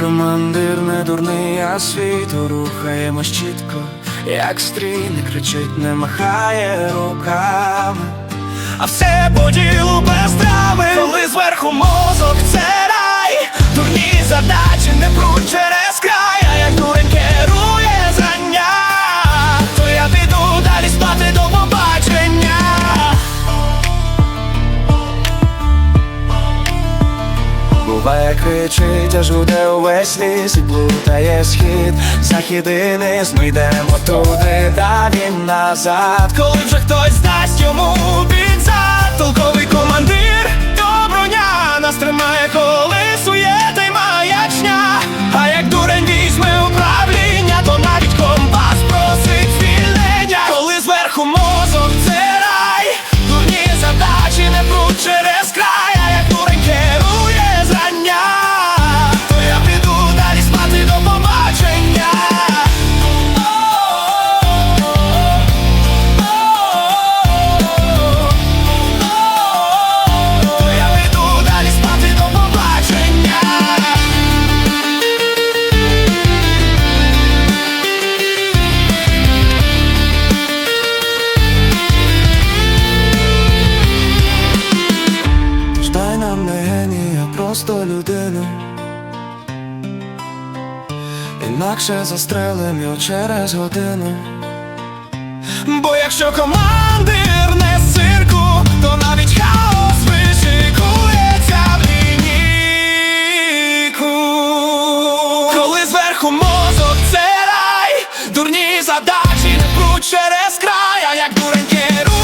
командир не дурний, а світу рухаємо чітко, як стрій не кричить, не махає руками. А все по ділу без трави, Коли зверху мозок це рай. Дурні задачі не пруть Буває кричить, аж гуде увесь ліс І плутає схід, захід і низ Ми йдемо туди, далі назад. Коли вже хтось дасть йому під зад Толковий командир, то броня Нас тримає, коли суєта маячня А як дурень візьме управління То навіть компас просить звільнення. Коли зверху мозок це рай. Дурні задачі не пруть через не генія, а просто людину Інакше застрелим його через годину. Бо якщо командир не з цирку, то навіть хаос вишикується в лінійку Коли зверху мозок це рай, дурні задачі не пруть через край, а як дурень керує